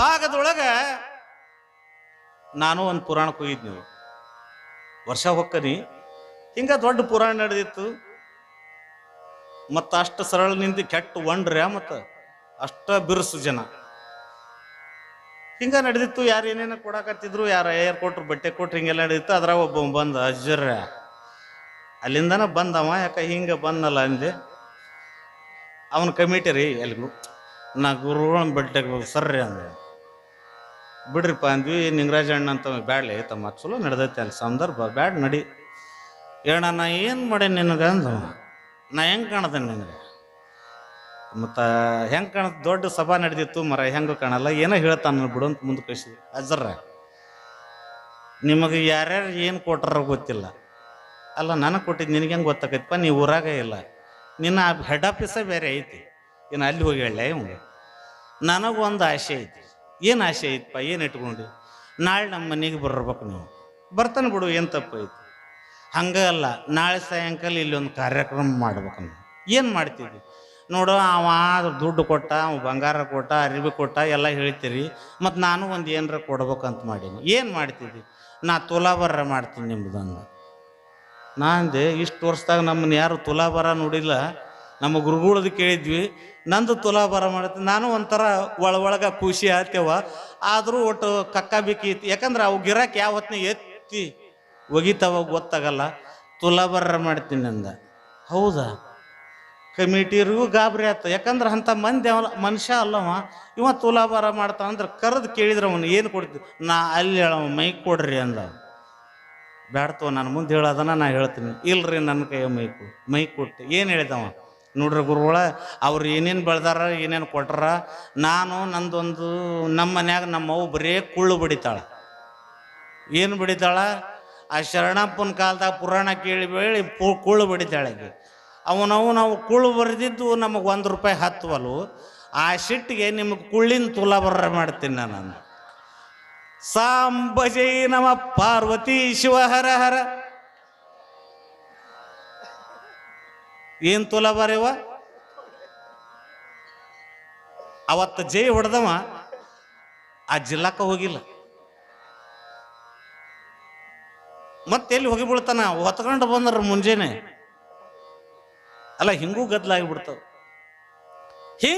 ಭಾಗದೊಳಗ ನಾನು ಒಂದು ಪುರಾಣ ಹೋಗಿದ್ನಿ ವರ್ಷ ಹೊಕ್ಕನಿ. ಹಿಂಗ ದೊಡ್ಡ ಪುರಾಣ ನಡೆದಿತ್ತು. ಮತ್ತ ಅಷ್ಟು ಸರಳ ನಿಂತು ಕೆಟ್ಟ ಒಂಡ್ರೆ ಮತ್ತ ಅಷ್ಟ ಬಿರುಸು ಜನ. ಹಿಂಗ ನಡೆದಿತ್ತು. ಯಾರು ಏನೇನ ಕೊಡಾಕತ್ತಿದ್ರು, ಯಾರು ಏರ್ ಕೊಟ್ರು, ಬಟ್ಟೆ ಕೊಟ್ರು, ಹಿಂಗೆಲ್ಲ ನಡೆದಿತ್ತು. ಅದ್ರಾಗ ಒಬ್ಬ ಬಂದ ಅಜ್ಜರ ಅಲ್ಲಿಂದನ ಬಂದವ, ಯಾಕ ಹಿಂಗ ಬಂದಲ್ಲ? ಅಂದೆ. ಅವನ ಕಮಿಟಿ ರೀ ಎಲ್ಲಿಗೂ ನಾ ಗುರುಗಳನ್ನ ಬೆಟ್ಟಕ್ಕೆ ಸರ್ರಿ ಅಂದೆ. ಬಿಡ್ರಿಪ್ಪ ಅಂದ್ವಿ, ನಿಂಗರಾಜ ಅಣ್ಣ ಅಂತ ಬ್ಯಾಡ್ಲಿ ತಮ್ಮ, ಚಲೋ ನಡೆದೈತೆ ಅಲ್ಲಿ ಸಂದರ್ಭ, ಬ್ಯಾಡ್ ನಡಿ. ಏಣ ನಾ ಏನು ಮಾಡಿ ನಿನಗೆ? ಅಂದ ನಾ ಹೆಂಗೆ ಕಾಣದೆ ನಿನಗೆ? ಮತ್ತು, ಹೆಂಗೆ ಕಾಣ ದೊಡ್ಡ ಸಭಾ ನಡೆದಿತ್ತು, ಮರ, ಹೆಂಗೆ ಕಾಣಲ್ಲ, ಏನೋ ಹೇಳ್ತಾನ ಬಿಡು ಅಂತ ಮುಂದೆ ಕಳಿಸಿ ಹಜರ ನಿಮಗೆ ಯಾರ್ಯಾರು ಏನು ಕೊಟ್ಟಾರ ಗೊತ್ತಿಲ್ಲ. ಅಲ್ಲ, ನನಗೆ ಕೊಟ್ಟಿದ್ದು ನಿನಗೆ ಹೆಂಗೆ ಗೊತ್ತಾಗೈತಪ್ಪ ನೀ ಊರಾಗ ಇಲ್ಲ. ನಿನ್ನ ಹೆಡ್ ಆಫೀಸೇ ಬೇರೆ ಐತಿ. ಇನ್ನು ಅಲ್ಲಿ ಹೋಗಿ ಹೇಳ ನನಗೊಂದು ಆಸೆ ಐತಿ. ಏನು ಆಸೆ ಐತಪ್ಪ, ಏನು ಇಟ್ಕೊಂಡು ನಾಳೆ ನಮ್ಮ ಮನೆಗೆ ಬರ್ಬೇಕು ನೀವು. ಬರ್ತಾನೆ ಬಿಡು, ಏನು ತಪ್ಪು ಐತಿ? ಹಂಗೆ ಅಲ್ಲ, ನಾಳೆ ಸಾಯಂಕಾಲ ಇಲ್ಲಿ ಒಂದು ಕಾರ್ಯಕ್ರಮ ಮಾಡ್ಬೇಕು ನಾವು. ಏನು ಮಾಡ್ತೀವಿ ನೋಡು, ಅವ ದುಡ್ಡು ಕೊಟ್ಟ, ಅವ ಬಂಗಾರ ಕೊಟ್ಟ, ಅರಿವಿ ಕೊಟ್ಟ, ಎಲ್ಲ ಹೇಳ್ತೀರಿ. ಮತ್ತು ನಾನು ಒಂದು ಏನಾರ ಕೊಡ್ಬೇಕಂತ ಮಾಡೀನಿ. ಏನು ಮಾಡ್ತಿದ್ದಿ ನಾ ತುಲಾಭಾರ ಮಾಡ್ತೀನಿ ನಿಮ್ಮದನ್ನು ನಾ ಅಂದೆ ಇಷ್ಟು ವರ್ಷದಾಗ ನಮ್ಮನ್ನು ಯಾರು ತುಲಾಭಾರ ನೋಡಿಲ್ಲ. ನಮ್ಮ ಗುರುಗಳದ್ದು ಕೇಳಿದ್ವಿ, ನಂದು ತುಲಾಭಾರ ಮಾಡುತ್ತೆ, ನಾನು ಒಂಥರ ಒಳ ಒಳಗ ಖುಷಿ ಆಗ್ತೇವ ಆದರೂ ಒಟ್ಟು ಕಕ್ಕ ಬಿಕ್ಕಿ ಯಾಕಂದ್ರೆ ಅವು ಗಿರಾಕಿ ಯಾವ ಹೊತ್ತಿನ ಎತ್ತಿ ಒಗಿತಾವ ಗೊತ್ತಾಗಲ್ಲ. ತುಲಾಭಾರ ಮಾಡ್ತೀನಿ ನಂದ ಹೌದಾ? ಕಮಿಟಿರಿಗೂ ಗಾಬರಿ ಆಯ್ತು ಯಾಕಂದ್ರೆ ಅಂಥ ಮಂದಿ ಅವ, ಮನುಷ್ಯ ಅಲ್ಲವ, ಇವ ತುಲಾಭಾರ ಮಾಡ್ತಾನ ಅಂದ್ರೆ ಕರೆದು ಕೇಳಿದ್ರೆ ಅವನು, ಏನು ಕೊಡ್ತೀವಿ ನಾ ಅಲ್ಲಿ ಹೇಳವ, ಮೈ ಕೊಡ್ರಿ ಅಂದ. ಬ್ಯಾಡ್ತವ ನಾನು ಮುಂದೆ ಹೇಳೋದನ್ನ ನಾ ಹೇಳ್ತೀನಿ. ಇಲ್ರಿ ನನ್ನ ಕೈಯ ಮೈ ಕೊಡು, ಮೈ ಕೊಟ್ಟು. ಏನು ಹೇಳಿದವ? ನೋಡ್ರಿ ಗುರುಗಳ, ಅವ್ರು ಏನೇನು ಬೆಳ್ದಾರ, ಏನೇನು ಕೊಟ್ರ, ನಾನು ನಂದೊಂದು, ನಮ್ಮ ಮನ್ಯಾಗ ನಮ್ಮ ಅವ್ವ ಬರೇ ಕುಳ್ಳು ಬಡಿತಾಳ. ಏನು ಬಡಿತಾಳ? ಆ ಶರಣಪ್ಪನ ಕಾಲದಾಗ ಪುರಾಣ ಕೇಳಿ ಬೇಳಿ ಪು, ಕುಳ್ಳು ಬಡಿತಾಳೆ. ಅವನವು ನಾವು ಕುಳ್ಳು ಬರೆದಿದ್ದು ನಮಗೆ ಒಂದು ರೂಪಾಯಿ ಹತ್ತುವಲು ಆ ಶಿಟ್ಟಿಗೆ ನಿಮಗೆ ಕುಳ್ಳಿನ ತುಲಾಭರ ಮಾಡ್ತೀನಿ ನಾನು. ಸಾಂಬಜೈ ನಮ ಪಾರ್ವತಿ ಶಿವ ಹರ ಹರ. ಏನ್ ಬಾರೇವ? ಅವತ್ತು ಜೈ ಹೊಡೆದವ, ಆ ಜಿಲ್ಲಾಕ ಹೋಗಿಲ್ಲ. ಮತ್ತೆ ಎಲ್ಲಿ ಹೋಗಿ ಬೀಳ್ತಾನ? ಹೊತ್ಕೊಂಡು ಬಂದ್ರ ಮುಂಜಾನೆ. ಅಲ್ಲ, ಹಿಂಗೂ ಗದ್ಲಾಗಿ ಬಿಡ್ತಾವ